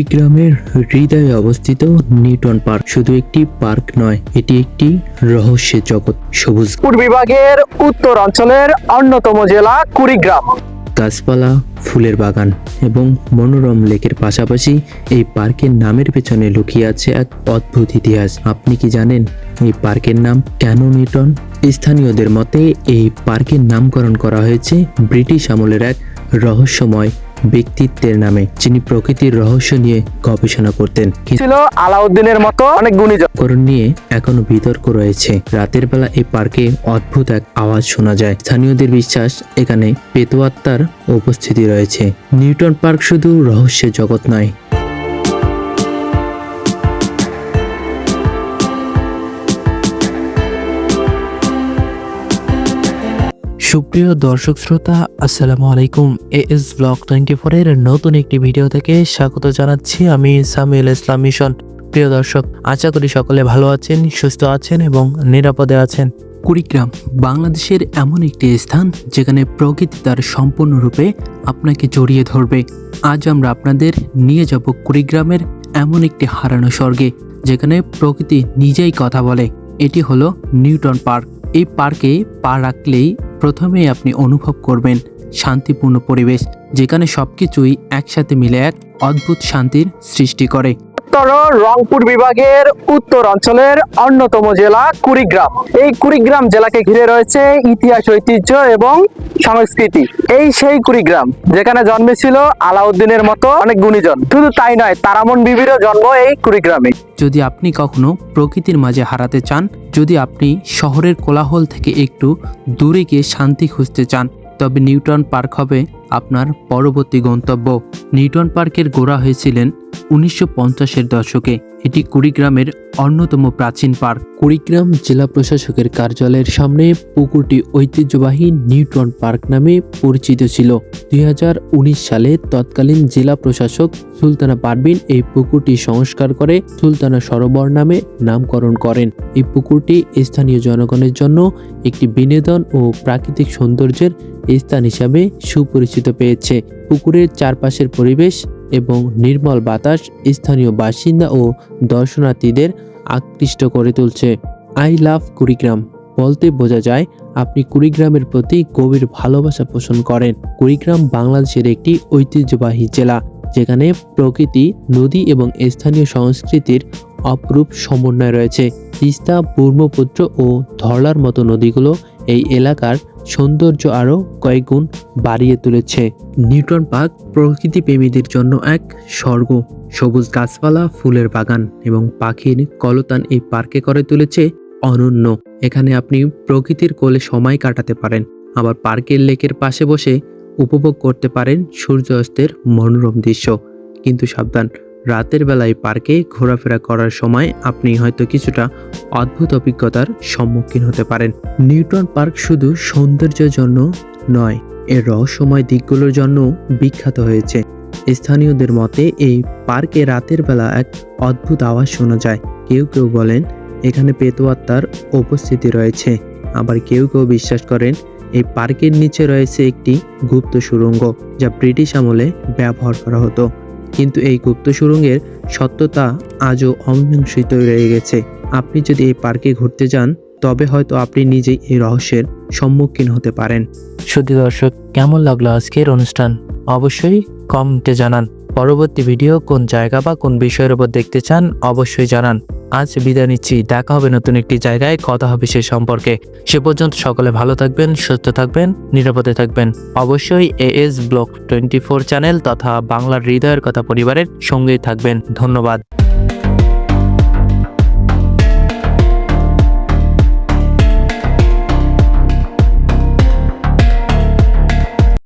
গ্রামের হৃদয়ে অবস্থিত নিউটন পার্ক শুধু একটি পার্ক নয় এটি একটি রহস্যের জগৎ। সবুজ বিভাগের উত্তর অঞ্চলের অন্যতম জেলা কুড়িগ্রাম। গাছপালা ফুলের বাগান এবং মনোরম লেকের পাশাপাশি এই পার্কের নামের পেছনে লুকিয়ে আছে এক অদ্ভুত ইতিহাস। আপনি কি জানেন এই পার্কের নাম কেন নিউটন? স্থানীয়দের মতে এই পার্কের নামকরণ করা হয়েছে ব্রিটিশ আমলের এক রহস্যময় ব্যক্তিত্বের নামে যিনি প্রকৃতির রহস্য নিয়ে গবেষণা করতেন। ছিল আলাউদ্দিনের মতো অনেক গুণীজকরণ নিয়ে এখনও বিতর্ক রয়েছে। রাতের বেলা এই পার্কে অদ্ভুত এক আওয়াজ শোনা যায়। স্থানীয়দের বিশ্বাস এখানে পেতোয়াত্মার উপস্থিতি রয়েছে। নিউটন পার্ক শুধু রহস্যের জগৎ নয় সুপ্রিয় দর্শক শ্রোতা, আসসালামু আলাইকুম। এএস ব্লগ টোয়েন্টি ফোরের নতুন একটি ভিডিও থেকে স্বাগত জানাচ্ছি আমি সামিউল ইসলাম মিশন। প্রিয় দর্শক, আশা করি সকলে ভালো আছেন, সুস্থ আছেন এবং নিরাপদে আছেন। কুড়িগ্রাম, বাংলাদেশের এমন একটি স্থান যেখানে প্রকৃতি তার সম্পূর্ণরূপে আপনাকে জড়িয়ে ধরবে। আজ আমরা আপনাদের নিয়ে যাব কুড়িগ্রামের এমন একটি হারানো স্বর্গে, যেখানে প্রকৃতি নিজেই কথা বলে। এটি হলো নিউটন পার্ক। এই পার্কে পা রাখলেই প্রথমেই আপনি অনুভব করবেন শান্তিপূর্ণ পরিবেশ যেখানে সবকিছুই একসাথে মিলে এক অদ্ভুত শান্তির সৃষ্টি করে। উত্তর রংপুর বিভাগের উত্তর অঞ্চলের অন্যতম জেলা কুড়িগ্রাম। এই কুড়িগ্রাম জেলাকে ঘিরে রয়েছে ইতিহাস ঐতিহ্য এবং সংস্কৃতি। এই সেই কুড়িগ্রাম যেখানে জন্মেছিল আলাউদ্দিনের মতো অনেক গুণীজন। শুধু তাই নয় তারামন বিবিরও জন্ম এই কুড়িগ্রামে। যদি আপনি কখনো প্রকৃতির মাঝে হারাতে চান যদি আপনি শহরের কোলাহল থেকে একটু দূরে গিয়ে শান্তি খুঁজতে চান তবে নিউটন পার্ক হবে আপনার পরবর্তী গন্তব্য। নিউটন পার্কের গোড়া হয়েছিলেন উনিশশো পঞ্চাশের দশকে। এটি কুড়িগ্রামের অন্যতম প্রাচীন পার্ক। কুড়িগ্রাম জেলা প্রশাসকের কার্যালয়ের সামনে পুকুরটি ঐতিহ্যবাহী নিউটন পার্ক নামে পরিচিত ছিল। দুই সালে তৎকালীন জেলা প্রশাসক সুলতানা পারভিন এই পুকুরটি সংস্কার করে সুলতানা সরোবর নামে নামকরণ করেন। এই পুকুরটি স্থানীয় জনগণের জন্য একটি বিনোদন ও প্রাকৃতিক সৌন্দর্যের স্থান হিসাবে সুপরিচিত পেয়েছে। পুকুরের চারপাশের পরিবেশ এবং নির্মল বাতাস স্থানীয় বাসিন্দা ও দর্শনার্থীদের আকৃষ্ট করে তুলছে। I love Kurigram. বলতে বোঝা যায়, আপনি কুড়িগ্রামের প্রতি গভীর ভালোবাসা পোষণ করেন। কুড়িগ্রাম বাংলাদেশের একটি ঐতিহ্যবাহী জেলা, যেখানে প্রকৃতি, নদী এবং স্থানীয় সংস্কৃতির অপরূপ সমন্বয় রয়েছে। তিস্তা, ব্রহ্মপুত্র ও ধরলার মতো নদীগুলো এই এলাকার সৌন্দর্য আরও কয়েকগুণ বাড়িয়ে তুলেছে। নিউটন পার্ক প্রকৃতি প্রেমীদের জন্য এক স্বর্গ। সবুজ গাছপালা, ফুলের বাগান এবং পাখির কলতান এই পার্কে করে তুলেছে অনন্য। এখানে আপনি প্রকৃতির কোলে সময় কাটাতে পারেন। আবার পার্কের লেকের পাশে বসে উপভোগ করতে পারেন সূর্যাস্তের মনোরম দৃশ্য। কিন্তু সাবধান রাতের বেলায় পার্কে ঘোরাফেরা করার সময় আপনি হয়তো কিছুটা অদ্ভুত অভিজ্ঞতার সম্মুখীন হতে পারেন। নিউটন পার্ক শুধু সৌন্দর্যের জন্য নয়, এর রহস্যময় দিকগুলোর জন্য বিখ্যাত হয়েছে। স্থানীয়দের মতে, এই পার্কে রাতের বেলা এক অদ্ভুত আওয়াজ শোনা যায়। কেউ কেউ বলেন, এখানে পেতোয়াত্মার উপস্থিতি রয়েছে। আবার কেউ কেউ বিশ্বাস করেন, এই পার্কের নিচে রয়েছে একটি গুপ্ত সুড়ঙ্গ যা ব্রিটিশ আমলে ব্যবহার করা হতো। কিন্তু এই গুপ্ত সুরঙ্গের সত্যতা আজও অমীমাংসিত রয়ে গেছে। আপনি যদি এই পার্কে ঘুরতে যান, তবে হয়তো আপনি নিজেই এই রহস্যের সম্মুখীন হতে পারেন। শুধু দর্শক, কেমন লাগল আজকের অনুষ্ঠান? অবশ্যই কমেন্টে জানান। পরবর্তী ভিডিও কোন জায়গা বা কোন বিষয়ের উপর দেখতে চান অবশ্যই জানান। আজ বিদায় নিচ্ছি। দেখা হবে নতুন একটি জায়গায়। কথা হবে সে সম্পর্কে। সে পর্যন্ত সকলে ভালো থাকবেন, সুস্থ থাকবেন, নিরাপদে থাকবেন। অবশ্যই AS block twenty four channel তথা বাংলার হৃদয়ের কথা পরিবারের সঙ্গেই থাকবেন। ধন্যবাদ।